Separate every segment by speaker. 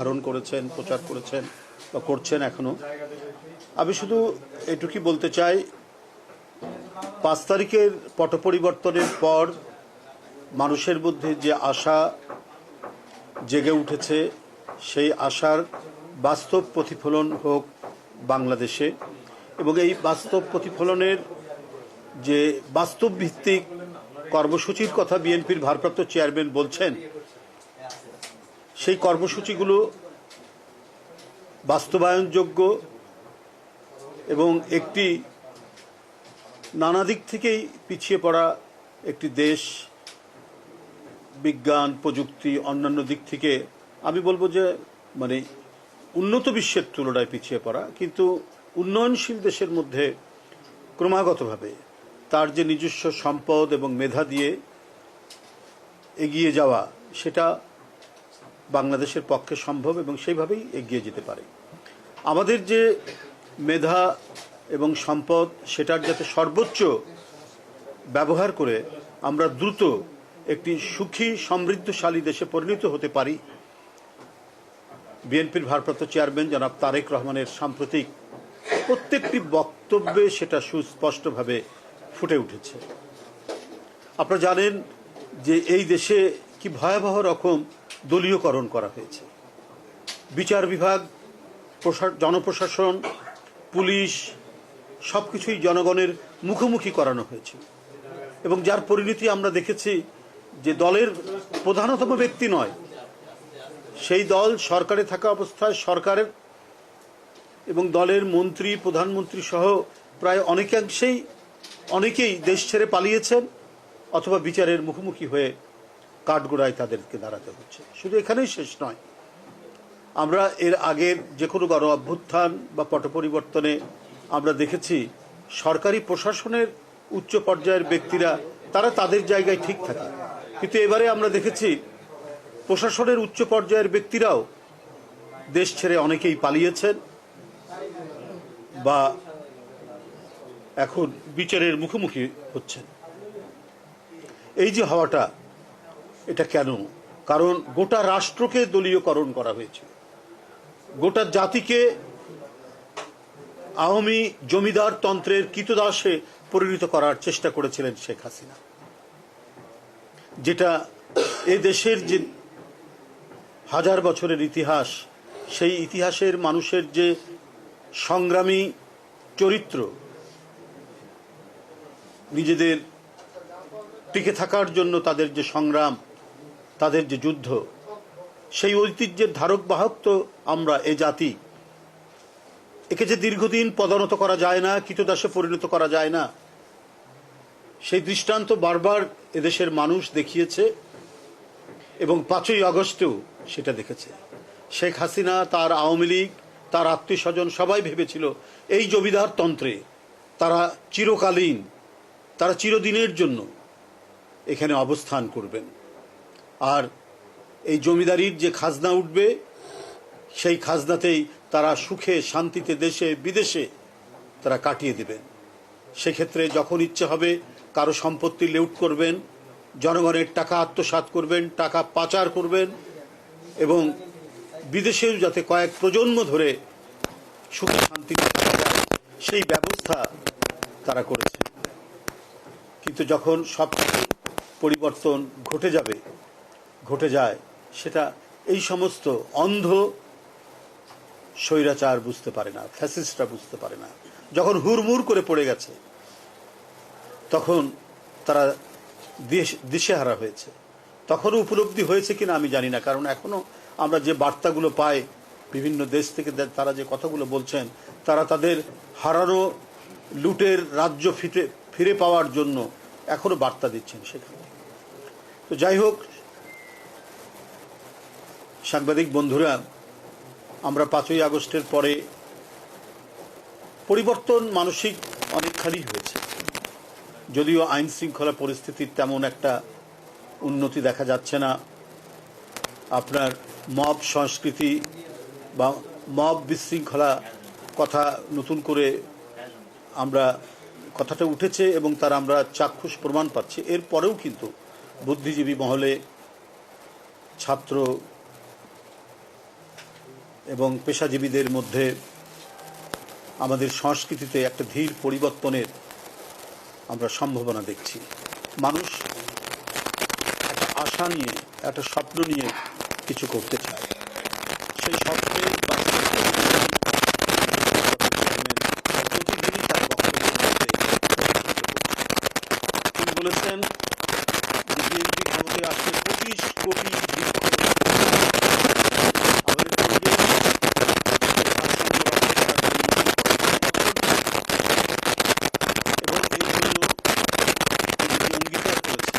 Speaker 1: ধারণ করেছেন, প্রচার করেছেন বা করছেন এখনও। আমি শুধু এটুকুই বলতে চাই, পাঁচ তারিখের পট পরিবর্তনের পর মানুষের মধ্যে যে আশা জেগে উঠেছে, সেই আশার বাস্তব প্রতিফলন হোক বাংলাদেশে এবং এই বাস্তব প্রতিফলনের যে বাস্তব ভিত্তিক কর্মসূচির কথা বিএনপির ভারপ্রাপ্ত চেয়ারম্যান বলছেন সেই কর্মসূচিগুলো বাস্তবায়নযোগ্য এবং একটি নানা দিক থেকেই পিছিয়ে পড়া একটি দেশ, বিজ্ঞান, প্রযুক্তি, অন্যান্য দিক থেকে আমি বলব যে মানে উন্নত বিশ্বের তুলনায় পিছিয়ে পড়া, কিন্তু উন্নয়নশীল দেশের মধ্যে ক্রমাগতভাবে তার যে নিজস্ব সম্পদ এবং মেধা দিয়ে এগিয়ে যাওয়া, সেটা বাংলাদেশের পক্ষে সম্ভব এবং সেইভাবেই এগিয়ে যেতে পারে। আমাদের যে মেধা এবং সম্পদ, সেটার যাতে সর্বোচ্চ ব্যবহার করে আমরা দ্রুত একটি সুখী, সমৃদ্ধশালী দেশে পরিণত হতে পারি, বিএনপির ভারপ্রাপ্ত চেয়ারম্যান জনাব তারেক রহমানের সাম্প্রতিক প্রত্যেকটি বক্তব্যে সেটা সুস্পষ্টভাবে ফুটে উঠেছে। আপনারা জানেন যে এই দেশে কি ভয়াবহ রকম দলীয়করণ করা হয়েছে। বিচার বিভাগ, প্রশা- জনপ্রশাসন, পুলিশ সব কিছুই জনগণের মুখোমুখি করানো হয়েছে। এবং যার পরিণতি আমরা দেখেছি যে দলের প্রধানতম ব্যক্তি নয়, সেই দল সরকারে থাকা অবস্থায় সরকারের এবং দলের মন্ত্রী, প্রধানমন্ত্রী সহ প্রায় অনেকাংশেই অনেকেই দেশ ছেড়ে পালিয়েছেন অথবা বিচারের মুখোমুখি হয়ে কাঠগোড়ায় তাদেরকে দাঁড়াতে হচ্ছে। শুধু এখানেই শেষ নয়। আমরা এর আগের যে কোনো গণ অভ্যুত্থান বা পট পরিবর্তনে আমরা দেখেছি, সরকারি প্রশাসনের উচ্চ পর্যায়ের ব্যক্তিরা, তারা তাদের জায়গায় ঠিক থাকে। কিন্তু এবারে আমরা দেখেছি, প্রশাসনের উচ্চ পর্যায়ের ব্যক্তিরাও দেশ ছেড়ে অনেকেই পালিয়েছেন বা এখন বিচারের মুখোমুখি হচ্ছেন। এই যে হওয়াটা এটা কেন? কারণ গোটা রাষ্ট্রকে দলীয়করণ করা হয়েছে গোটা জাতিকে আওয়ামী জমিদার তন্ত্রের কৃতদাসে পরিণত করার চেষ্টা করেছিলেন শেখ হাসিনা। যেটা এ দেশের যে হাজার বছরের ইতিহাস, সেই ইতিহাসের মানুষের যে সংগ্রামী চরিত্র, নিজেদের টিকে থাকার জন্য তাদের যে সংগ্রাম তাদের যে যুদ্ধ, সেই ঐতিহ্যের ধারক বাহক তো আমরা এ জাতি। একে যে দীর্ঘদিন পদানত করা যায় না কৃতদাসে পরিণত করা যায় না, সেই দৃষ্টান্ত বারবার এদেশের মানুষ দেখিয়েছে এবং পাঁচই আগস্টেও সেটা দেখেছে। শেখ হাসিনা, তার আওয়ামী লীগ, তার আত্মীয় স্বজন সবাই ভেবেছিল এই জমিদার তন্ত্রে তারা চিরকালীন, তারা চিরদিনের জন্য এখানে অবস্থান করবেন। আর এই জমিদারির যে খাজনা উঠবে, সেই খাজনাতেই তারা সুখে, শান্তিতে দেশে, বিদেশে তারা কাটিয়ে দেবেন। সেক্ষেত্রে যখন ইচ্ছে হবে, কারও সম্পত্তি লেউট করবেন, জনগণের টাকা আত্মসাৎ করবেন, টাকা পাচার করবেন এবং বিদেশেও যাতে কয়েক প্রজন্ম ধরে সুখে, শান্তিতে সেই ব্যবস্থা তারা করেছে। কিন্তু যখন সব পরিবর্তন ঘটে যাবে ঘটে যায়, সেটা এই সমস্ত অন্ধ স্বৈরাচার বুঝতে পারে না, ফ্যাসিস্টরা বুঝতে পারে না। যখন হুড়মুড় করে পড়ে গেছে, তখন তারা দিশ- দিশেহারা হয়েছে। তখনও উপলব্ধি হয়েছে কিনা আমি জানি না, কারণ এখনও আমরা যে বার্তাগুলো পাই, বিভিন্ন দেশ থেকে তারা যে কথাগুলো বলছেন, তারা তাদের হারানো লুটের রাজ্য ফিরে ফিরে পাওয়ার জন্য এখনও বার্তা দিচ্ছেন সেখানে। তো যাই হোক সাংবাদিক বন্ধুরা, আমরা পাঁচই আগস্টের পরে পরিবর্তন মানসিক অনেকখানি হয়েছে। যদিও আইন শৃঙ্খলা পরিস্থিতির তেমন একটা উন্নতি দেখা যাচ্ছে না। আপনার মব সংস্কৃতি বা মব বিশৃঙ্খলা কথা নতুন করে আমরা কথাটা উঠেছে এবং তার আমরা চাক্ষুষ প্রমাণ পাচ্ছি। এরপরেও কিন্তু বুদ্ধিজীবী মহলে ছাত্র এবং পেশাজীবীদের মধ্যে আমাদের সংস্কৃতিতে একটা ধীর পরিবর্তনের আমরা সম্ভাবনা দেখছি। মানুষ একটা আশা নিয়ে, একটা স্বপ্ন নিয়ে কিছু করতে চায় সেই স্বপ্নের বাস্তবায়নের প্রতিদিনই তার বক্তব্যের মধ্যে তিনি বলেছেন যে বিএনপি ক্ষমতায় আসলে পঁচিশ কোটি বৃক্ষ আমাদের পরিবেশ এবং এই জন্য তিনি অঙ্গীকার করেছেন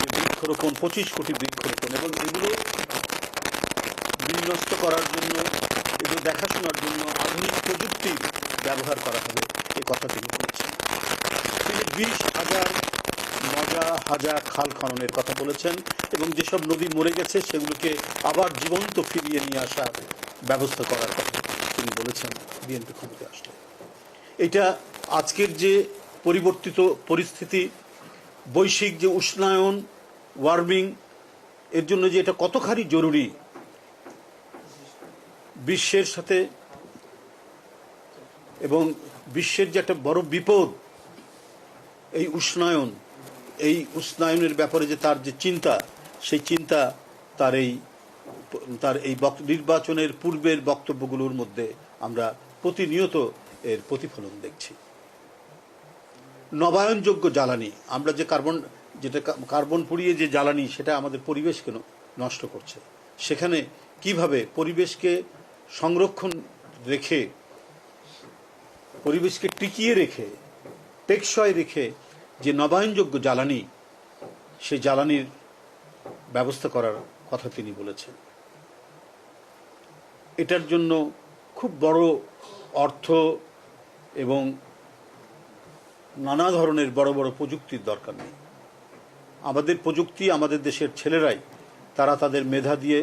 Speaker 1: যে বৃক্ষরোপণ পঁচিশ কোটি বৃক্ষরোপণ এবং এগুলো বিনষ্ট করার জন্য এগুলো দেখাশোনার জন্য আধুনিক প্রযুক্তি ব্যবহার করা হবে, এ কথা তিনি বলেছেন। তিনি বিশ হাজার, মজা হাজার খাল খননের কথা বলেছেন এবং যেসব নদী মরে গেছে সেগুলোকে আবার জীবন্ত ফিরিয়ে নিয়ে আসার ব্যবস্থা করার কথা তিনি বলেছেন বিএনপি ক্ষমতায় আসলে এটা আজকের যে পরিবর্তিত পরিস্থিতি, বৈশ্বিক যে উষ্ণায়ন ওয়ার্মিং এর জন্য যে এটা কতখানি জরুরি, বিশ্বের সাথে এবং বিশ্বের যে একটা বড় বিপদ, এই উষ্ণায়ন, এই উষ্ণায়নের ব্যাপারে যে তার যে চিন্তা, সেই চিন্তা তার এই তার এই নির্বাচনের পূর্বের বক্তব্যগুলোর মধ্যে আমরা প্রতিনিয়ত এর প্রতিফলন দেখছি। নবায়নযোগ্য জ্বালানি, আমরা যে কার্বন যেটা কার্বন পুড়িয়ে যে জ্বালানি, সেটা আমাদের পরিবেশকে নষ্ট করছে। সেখানে কীভাবে পরিবেশকে সংরক্ষণ রেখে, পরিবেশকে টিকিয়ে রেখে, টেকসই রেখে যে নবায়নযোগ্য জ্বালানি, সে জ্বালানির ব্যবস্থা করার কথা তিনি বলেছেন। এটার জন্য খুব বড় অর্থ এবং নানা ধরনের বড় বড় প্রযুক্তির দরকার নেই। আমাদের প্রযুক্তি, আমাদের দেশের ছেলেরাই, তারা তাদের মেধা দিয়ে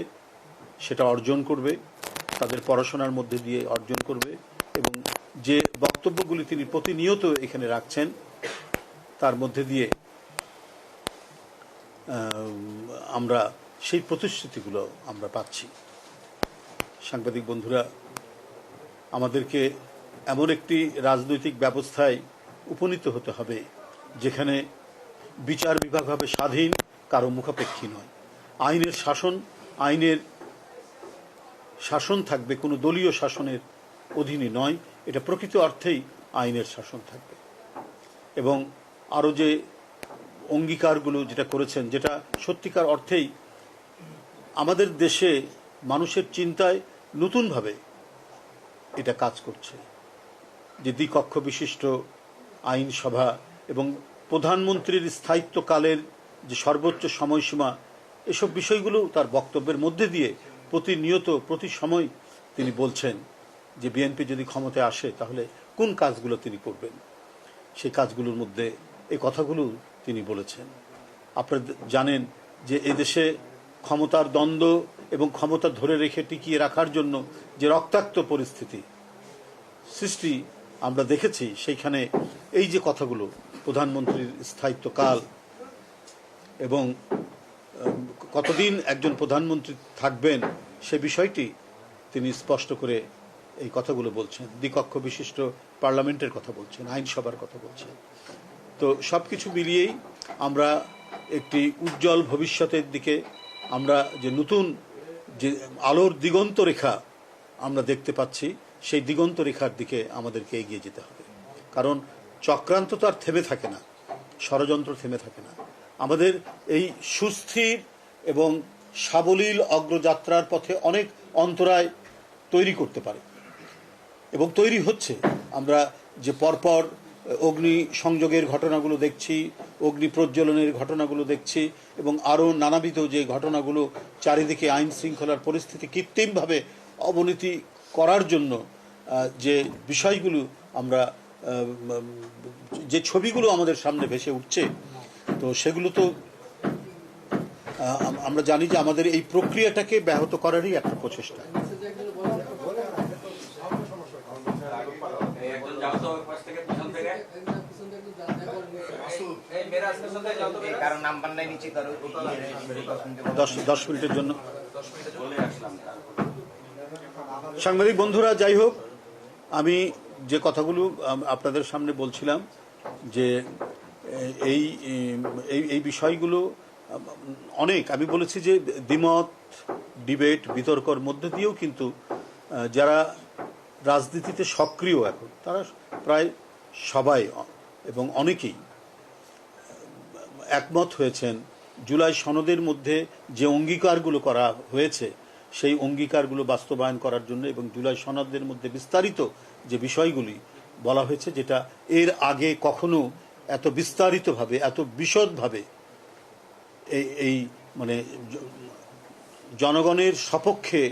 Speaker 1: সেটা অর্জন করবে, তাদের পড়াশোনার মধ্যে দিয়ে অর্জন করবে এবং যে বক্তব্যগুলি তিনি প্রতিনিয়ত এখানে রাখছেন, তার মধ্যে দিয়ে আমরা সেই প্রতিশ্রুতিগুলো আমরা পাচ্ছি। সাংবাদিক বন্ধুরা, আমাদেরকে এমন একটি রাজনৈতিক ব্যবস্থায় উপনীত হতে হবে, যেখানে বিচার বিভাগ হবে স্বাধীন, কারও মুখাপেক্ষী নয়। আইনের শাসন আইনের শাসন থাকবে, কোনো দলীয় শাসনের অধীনে নয়। এটা প্রকৃত অর্থেই আইনের শাসন থাকবে। এবং আরও যে অঙ্গীকারগুলো যেটা করেছেন, যেটা সত্যিকার অর্থেই আমাদের দেশে মানুষের চিন্তায় নতুনভাবে এটা কাজ করছে। যে দ্বিকক্ষ বিশিষ্ট আইনসভা এবং প্রধানমন্ত্রীর স্থায়িত্বকালের যে সর্বোচ্চ সময়সীমা, এসব বিষয়গুলো তার বক্তব্যের মধ্যে দিয়ে প্রতিনিয়ত, প্রতি সময় তিনি বলছেন যে বিএনপি যদি ক্ষমতায় আসে, তাহলে কোন কাজগুলো তিনি করবেন? সেই কাজগুলোর মধ্যে এই কথাগুলো তিনি বলেছেন। আপনারা জানেন যে এদেশে ক্ষমতার দ্বন্দ্ব এবং ক্ষমতা ধরে রেখে টিকিয়ে রাখার জন্য যে রক্তাক্ত পরিস্থিতি সৃষ্টি আমরা দেখেছি, সেইখানে এই যে কথাগুলো প্রধানমন্ত্রীর স্থায়িত্বকাল এবং কতদিন একজন প্রধানমন্ত্রী থাকবেন সে বিষয়টি তিনি স্পষ্ট করে এই কথাগুলো বলছেন। দ্বিকক্ষ বিশিষ্ট পার্লামেন্টের কথা বলছেন, আইনসভার কথা বলছেন। তো সব কিছু মিলিয়েই আমরা একটি উজ্জ্বল ভবিষ্যতের দিকে আমরা যে নতুন যে আলোর দিগন্ত রেখা আমরা দেখতে পাচ্ছি, সেই দিগন্ত রেখার দিকে আমাদেরকে এগিয়ে যেতে হবে। কারণ চক্রান্ত তো আর থেমে থাকে না, ষড়যন্ত্র থেমে থাকে না। আমাদের এই সুস্থির এবং সাবলীল অগ্রযাত্রার পথে অনেক অন্তরায় তৈরি করতে পারে। এবং তৈরি হচ্ছে। আমরা যে পরপর অগ্নি সংযোগের ঘটনাগুলো দেখছি, অগ্নি প্রজ্বলনের ঘটনাগুলো দেখছি, এবং আরও নানাবিধ যে ঘটনাগুলো চারিদিকে আইন শৃঙ্খলার পরিস্থিতি কৃত্রিমভাবে অবনতি করার জন্য যে বিষয়গুলো আমরা যে ছবিগুলো আমাদের সামনে ভেসে উঠছে তো সেগুলো তো আমরা জানি যে আমাদের এই প্রক্রিয়াটাকে ব্যাহত করারই একটা প্রচেষ্টা।
Speaker 2: এই একজন যাও তো ওই পাশ থেকে পিছন থেকে? এই মেরা আজকে সাথে যাও তো মেরা
Speaker 3: কারণ নাম্বার নাই নিচে কারও
Speaker 1: দশ দশ মিনিটের জন্য। সাংবাদিক বন্ধুরা যাই হোক আমি যে কথাগুলো আপনাদের সামনে বলছিলাম, যে এই এই বিষয়গুলো অনেক, আমি বলেছি যে দ্বিমত, ডিবেট, বিতর্কর মধ্যে দিয়েও কিন্তু যারা রাজনীতিতে সক্রিয় এখন, তারা প্রায় সবাই এবং অনেকেই, একমত হয়েছেন, জুলাই সনদের মধ্যে যে অঙ্গীকারগুলো করা হয়েছে, সেই অঙ্গীকারগুলো বাস্তবায়ন করার জন্য এবং জুলাই সনদের মধ্যে বিস্তারিত যে বিষয়গুলি বলা হয়েছে, যেটা এর আগে কখনো এত বিস্তারিতভাবে, এত বিশদভাবে এই এই মানে জনগণের সপক্ষে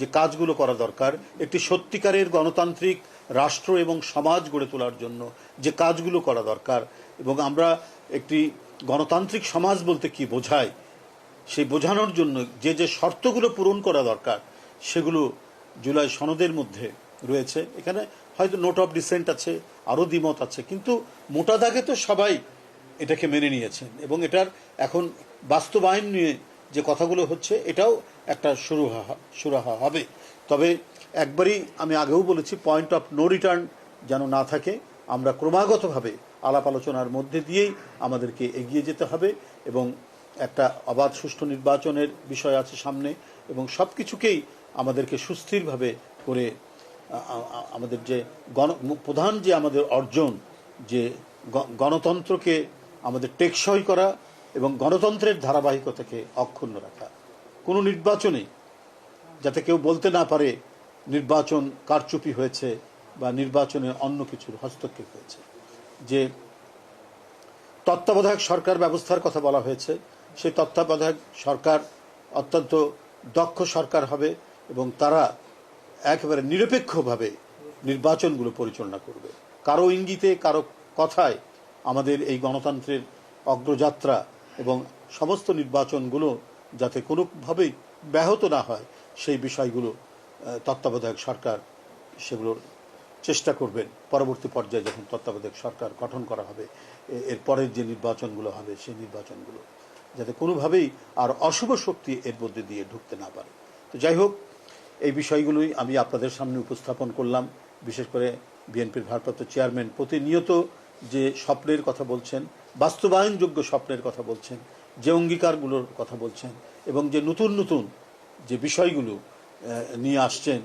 Speaker 1: যে কাজগুলো করা দরকার, একটি সত্যিকারের গণতান্ত্রিক রাষ্ট্র এবং সমাজ গড়ে তোলার জন্য যে কাজগুলো করা দরকার এবং আমরা একটি গণতান্ত্রিক সমাজ বলতে কি বোঝায়, সেই বোঝানোর জন্য যে যে শর্তগুলো পূরণ করা দরকার, সেগুলো জুলাই সনদের মধ্যে রয়েছে। এখানে হয়তো নোট অফ ডিসেন্ট আছে, আরও দ্বিমত আছে, কিন্তু মোটা দাগে তো সবাই এটাকে মেনে নিয়েছেন এবং এটার এখন বাস্তবায়ন নিয়ে যে কথাগুলো হচ্ছে, এটাও একটা শুরু সুরাহা হবে। তবে একবারই আমি আগেও বলেছি পয়েন্ট অফ নো রিটার্ন যেন না থাকে, আমরা ক্রমাগতভাবে আলাপ আলোচনার মধ্যে দিয়েই আমাদেরকে এগিয়ে যেতে হবে এবং একটা অবাধ সুষ্ঠু নির্বাচনের বিষয় আছে সামনে এবং সব কিছুকেই আমাদেরকে সুস্থিরভাবে করে আমাদের যে গণ, প্রধান যে আমাদের অর্জন, যে গণতন্ত্রকে আমাদের টেকসই করা এবং গণতন্ত্রের ধারাবাহিকতাকে অক্ষুণ্ণ রাখা। কোনো নির্বাচনে যাতে কেউ বলতে না পারে নির্বাচন কারচুপি হয়েছে বা নির্বাচনে অন্য কিছুর হস্তক্ষেপ হয়েছে। যে তত্ত্বাবধায়ক সরকার ব্যবস্থার কথা বলা হয়েছে, সেই তত্ত্বাবধায়ক সরকার অত্যন্ত দক্ষ সরকার হবে এবং তারা একেবারে নিরপেক্ষভাবে নির্বাচনগুলো পরিচালনা করবে। কারও ইঙ্গিতে, কারও কথায় আমাদের এই গণতন্ত্রের অগ্রযাত্রা এবং সমস্ত নির্বাচনগুলো যাতে কোনোভাবেই ব্যাহত না হয়, সেই বিষয়গুলো তত্ত্বাবধায়ক সরকার সেগুলোর চেষ্টা করবেন। পরবর্তী পর্যায়ে যখন তত্ত্বাবধায়ক সরকার গঠন করা হবে এর পরের যে নির্বাচনগুলো হবে, সেই নির্বাচনগুলো যাতে কোনোভাবেই আর অশুভ শক্তি এর মধ্যে দিয়ে ঢুকতে না পারে। তো যাই হোক এই বিষয়গুলোই আমি আপনাদের সামনে উপস্থাপন করলাম, বিশেষ করে বিএনপির ভারপ্রাপ্ত চেয়ারম্যান। প্রতিনিয়ত যে স্বপ্নের কথা বলছেন, বাস্তবায়নযোগ্য স্বপ্নের কথা বলছেন, যে অঙ্গীকারগুলোর কথা বলছেন, এবং যে নতুন নতুন যে বিষয়গুলো নিয়ে আসছেন,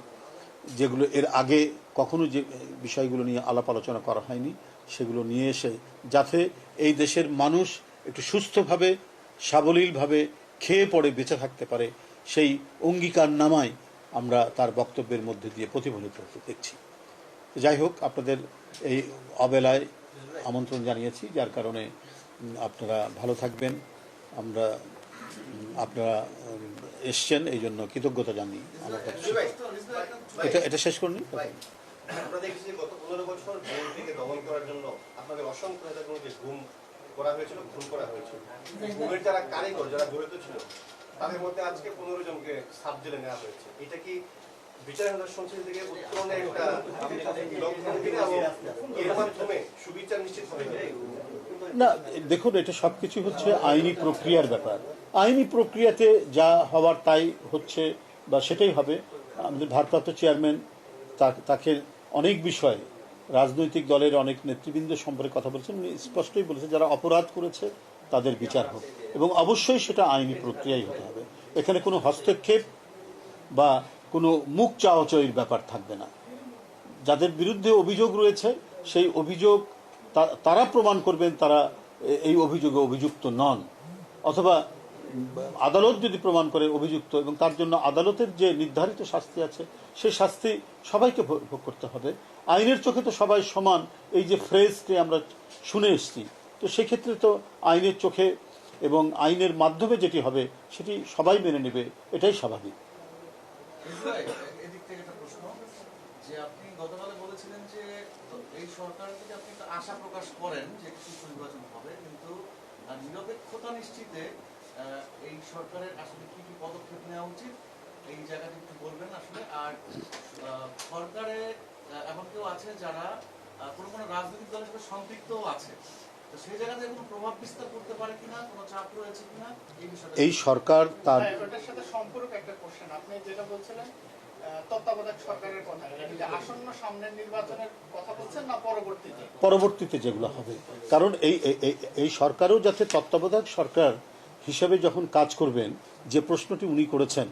Speaker 1: যেগুলো এর আগে কখনো যে বিষয়গুলো নিয়ে আলাপ আলোচনা করা হয়নি, সেগুলো নিয়ে এসে যাতে এই দেশের মানুষ একটু সুস্থভাবে, সাবলীলভাবে খেয়ে পড়ে, বেঁচে থাকতে পারে, সেই অঙ্গীকার নামায় আমরা তার বক্তব্যের মধ্যে দিয়ে প্রতিফলিত হতে দেখছি। যাই হোক আপনাদের এই অবেলায় আমন্ত্রণ জানিয়েছি যার কারণে আপনারা ভালো থাকবেন। আমরা আপনারা এসছেন এই জন্য কৃতজ্ঞতা জানি আমার শেষ- এটা এটা শেষ করুন
Speaker 3: আমরা দেখছি গত পনেরো বছর বিএনপিকে দমন করার জন্য আপনাদের অসংখ্য করা হয়েছিল খুন করা হয়েছিল। যারা কারিগর যারা জড়িত ছিল তাদের মধ্যে আজকে পনেরো জনকে জেলে নেওয়া হয়েছে। এটা কি
Speaker 1: না, দেখুন, এটা সবকিছু হচ্ছে আইনি প্রক্রিয়ার ব্যাপার। আইনি প্রক্রিয়াতে যা হওয়ার তাই হচ্ছে বা সেটাই হবে। আমাদের ভারপ্রাপ্ত চেয়ারম্যান তাকে অনেক বিষয়ে রাজনৈতিক দলের অনেক নেতৃবৃন্দ সম্পর্কে কথা বলেছেন। স্পষ্টই বলেছেন, যারা অপরাধ করেছে তাদের বিচার হোক। এবং অবশ্যই সেটা আইনি প্রক্রিয়াই হতে হবে। এখানে কোনো হস্তক্ষেপ বা কোনো মুখ চাওয়াচয়ের ব্যাপার থাকবে না। যাদের বিরুদ্ধে অভিযোগ রয়েছে, সেই অভিযোগ তারা প্রমাণ করবেন তারা এই অভিযোগে অভিযুক্ত নন। অথবা আদালত যদি প্রমাণ করে অভিযুক্ত এবং তার জন্য আদালতের যে নির্ধারিত শাস্তি আছে সেই শাস্তি সবাইকে ভোগ করতে হবে। আইনের চোখে তো সবাই সমান। এই যে ফ্রেজটি আমরা শুনে এসেছি তো সেক্ষেত্রে তো আইনের চোখে এবং আইনের মাধ্যমে যেটি হবে, সেটি সবাই মেনে নেবে, এটাই স্বাভাবিক।
Speaker 4: যে আপনি বলেছিলেন যে আপনি আশা প্রকাশ করেন যে নির্বাচন হবে, কিন্তু নিরপেক্ষতা নিশ্চিতে এই সরকারের আসলে কি কি পদক্ষেপ নেওয়া উচিত, এই জায়গাটা একটু বলবেন আসলে। আর সরকারে এমন কেউ আছে যারা কোনো কোনো রাজনৈতিক দলের সাথে সম্পৃক্তও আছে তো সেই জায়গাতে কোনো প্রভাব বিস্তার করতে পারে কিনা কোনো চাপ রয়েছে কিনা এই
Speaker 1: সরকার তার
Speaker 5: ওটার সাথে সম্পর্ক একটা কোশ্চেন আপনি যেটা বলছিলেন তত্ত্বাবধায়ক সরকারের কথা। এটা কি আসন্ন সামনের নির্বাচনের কথা বলছেন না পরবর্তীতে?
Speaker 1: পরবর্তীতে যেগুলো হবে। কারণ এই এই- এই- এই সরকারও যাতে তত্ত্বাবধায়ক সরকার হিসাবে যখন কাজ করবেন যে প্রশ্নটি উনি করেছেন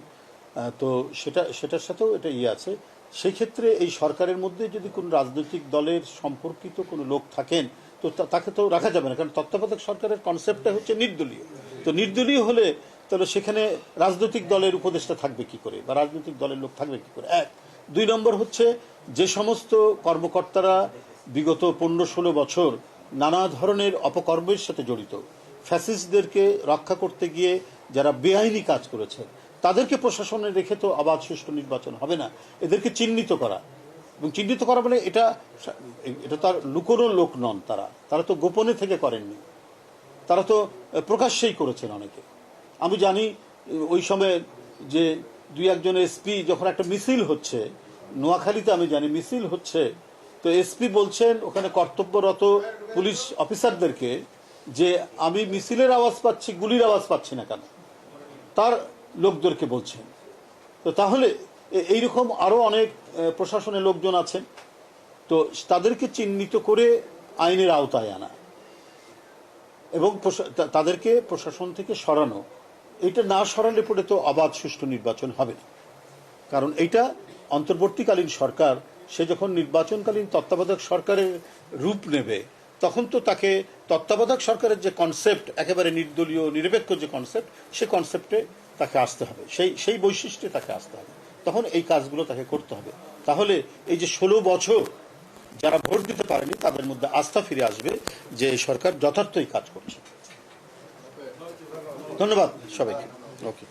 Speaker 1: তো সেটা সেটার সাথেও এটা ইয়ে আছে। সেই ক্ষেত্রে এই সরকারের মধ্যে যদি কোনো রাজনৈতিক দলের সম্পর্কিত কোনো লোক থাকেন তো তাকে তো রাখা যাবে না, কারণ তত্ত্বাবধায়ক সরকারের কনসেপ্টটা হচ্ছে নির্দলীয়। তো নির্দলীয় হলে তাহলে সেখানে রাজনৈতিক দলের উপদেষ্টা থাকবে কি করে, বা রাজনৈতিক দলের লোক থাকবে কি করে? এক। দুই নম্বর হচ্ছে যে সমস্ত কর্মকর্তারা বিগত পনেরো ষোলো বছর নানা ধরনের অপকর্মের সাথে জড়িত। ফ্যাসিস্টদেরকে রক্ষা করতে গিয়ে যারা বেআইনি কাজ করেছে তাদেরকে প্রশাসনে রেখে তো আবাদ সুষ্ঠু নির্বাচন হবে না। এদেরকে চিহ্নিত করা। এবং চিহ্নিত করা মানে এটা এটা তার লুকোনো লোক নন তারা। তারা তো গোপনে থেকে করেননি। তারা তো প্রকাশ্যেই করেছেন অনেকে। আমি জানি ওই সময় যে দুই একজন এসপি যখন একটা মিছিল হচ্ছে, নোয়াখালীতে আমি জানি মিছিল হচ্ছে, তো এসপি বলছেন ওখানে কর্তব্যরত পুলিশ অফিসারদেরকে যে আমি মিছিলের আওয়াজ পাচ্ছি, গুলির আওয়াজ পাচ্ছি না কেন? তার লোকদেরকে বলছেন। তো তাহলে এইরকম আরও অনেক প্রশাসনের লোকজন আছেন। তো তাদেরকে চিহ্নিত করে আইনের আওতায় আনা এবং তাদেরকে প্রশাসন থেকে সরানো। এটা না সরালে পরে তো অবাধ সুষ্ঠু নির্বাচন হবে না। কারণ এটা অন্তর্বর্তীকালীন সরকার, সে যখন নির্বাচনকালীন তত্ত্বাবধায়ক সরকারের রূপ নেবে, তখন তো তাকে তত্ত্বাবধায়ক সরকারের যে কনসেপ্ট একেবারে নির্দলীয়, নিরপেক্ষ যে কনসেপ্ট সে কনসেপ্টে তাকে আসতে হবে। সেই সেই বৈশিষ্ট্যে তাকে আসতে হবে। তখন এই কাজগুলো তাকে করতে হবে। তাহলে এই যে ষোলো বছর যারা ভোট দিতে পারেনি, তাদের মধ্যে আস্থা ফিরে আসবে যে সরকার যথার্থই কাজ করছে। ধন্যবাদ সবাইকে। ওকে।